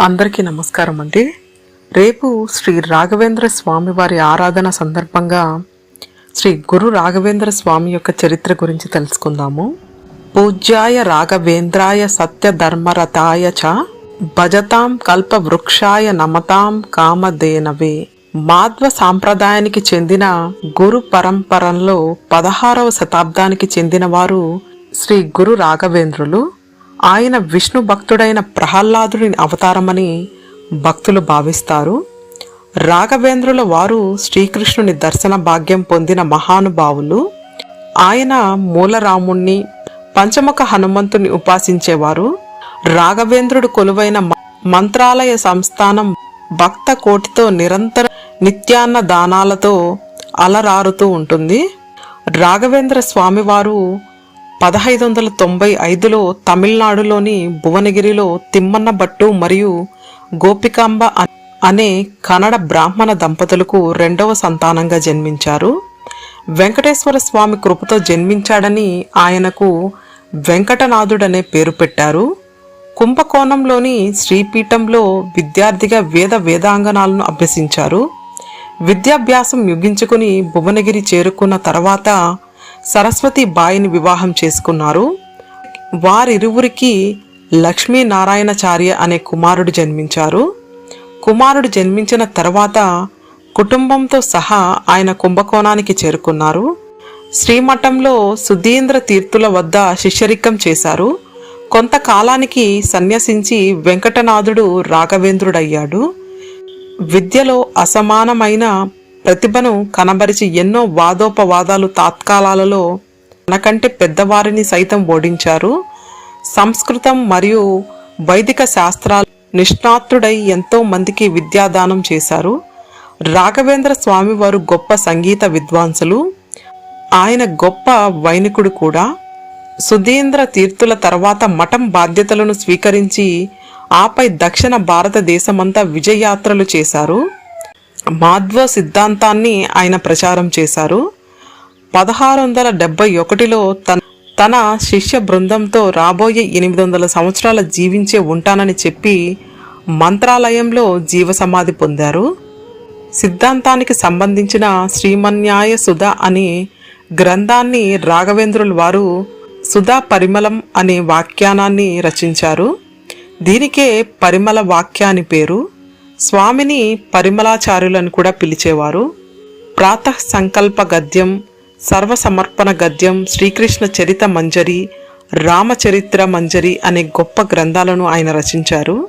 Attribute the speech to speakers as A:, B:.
A: అందరికీ నమస్కారం అండి. రేపు శ్రీ రాఘవేంద్ర స్వామి వారి ఆరాధన సందర్భంగా శ్రీ గురు రాఘవేంద్ర స్వామి యొక్క చరిత్ర గురించి తెలుసుకుందాము. పూజ్యాయ రాఘవేంద్రాయ సత్య ధర్మరథాయ చ భజతాం కల్ప వృక్షాయ నమతాం కామధేనవే. మాధ్వ సాంప్రదాయానికి చెందిన గురు పరంపరంలో పదహారవ శతాబ్దానికి చెందిన వారు శ్రీ గురు రాఘవేంద్రులు. ఆయన విష్ణు భక్తుడైన ప్రహ్లాదుడి అవతారమని భక్తులు భావిస్తారు. రాఘవేంద్రుల వారు శ్రీకృష్ణుని దర్శన భాగ్యం పొందిన మహానుభావులు. ఆయన మూలరాముణ్ణి పంచముఖ హనుమంతుని ఉపాసించేవారు. రాఘవేంద్రుడు కొలువైన మంత్రాలయ సంస్థానం భక్త కోటితో నిరంతర నిత్యాన్న దానాలతో అలరారుతూ ఉంటుంది. రాఘవేంద్ర స్వామివారు పదహైదు వందల తొంభై ఐదులో తమిళనాడులోని భువనగిరిలో తిమ్మన్న భట్టు మరియు గోపికాంబ అనే కన్నడ బ్రాహ్మణ దంపతులకు రెండవ సంతానంగా జన్మించారు. వెంకటేశ్వర స్వామి కృపతో జన్మించాడని ఆయనకు వెంకటనాథుడనే పేరు పెట్టారు. కుంభకోణంలోని శ్రీపీఠంలో విద్యార్థిగా వేద వేదాంగనాలను అభ్యసించారు. విద్యాభ్యాసం ముగించుకుని భువనగిరి చేరుకున్న తర్వాత సరస్వతి బాయిని వివాహం చేసుకున్నారు. వారిరువురికి లక్ష్మీనారాయణచార్య అనే కుమారుడు జన్మించారు. కుమారుడు జన్మించిన తర్వాత కుటుంబంతో సహా ఆయన కుంభకోణానికి చేరుకున్నారు. శ్రీమఠంలో సుధీంద్ర తీర్థుల వద్ద శిష్యరికం చేశారు. కొంతకాలానికి సన్యసించి వెంకటనాథుడు రాఘవేంద్రుడయ్యాడు. విద్యలో అసమానమైన ప్రతిభను కనబరిచి ఎన్నో వాదోపవాదాలు తాత్కాలాలలో తనకంటే పెద్దవారిని సైతం ఓడించారు. సంస్కృతం మరియు వైదిక శాస్త్రాలు నిష్ణాతుడై ఎంతో మందికి విద్యాదానం చేశారు. రాఘవేంద్ర స్వామి వారు గొప్ప సంగీత విద్వాంసులు. ఆయన గొప్ప వైనికుడు కూడా. సుధీంద్ర తీర్థుల తర్వాత మఠం బాధ్యతలను స్వీకరించి ఆపై దక్షిణ భారతదేశమంతా విజయయాత్రలు చేశారు. మాధ్వ సిద్ధాంతాన్ని ఆయన ప్రచారం చేశారు. పదహారు వందల డెబ్బై ఒకటిలో తన తన శిష్య బృందంతో రాబోయే ఎనిమిది వందల సంవత్సరాల జీవించే ఉంటానని చెప్పి మంత్రాలయంలో జీవసమాధి పొందారు. సిద్ధాంతానికి సంబంధించిన శ్రీమన్యాయ సుధ అనే గ్రంథాన్ని రాఘవేంద్రుల వారు సుధా పరిమళం అనే వాఖ్యానాన్ని రచించారు. దీనికే పరిమళ వాక్య అని పేరు. స్వామిని పరిమళాచార్యులను కూడా పిలిచేవారు. ప్రాతః సంకల్ప గద్యం సర్వసమర్పణ గద్యం శ్రీకృష్ణ చరిత మంజరి రామచరిత్ర మంజరి అనే గొప్ప గ్రంథాలను ఆయన రచించారు.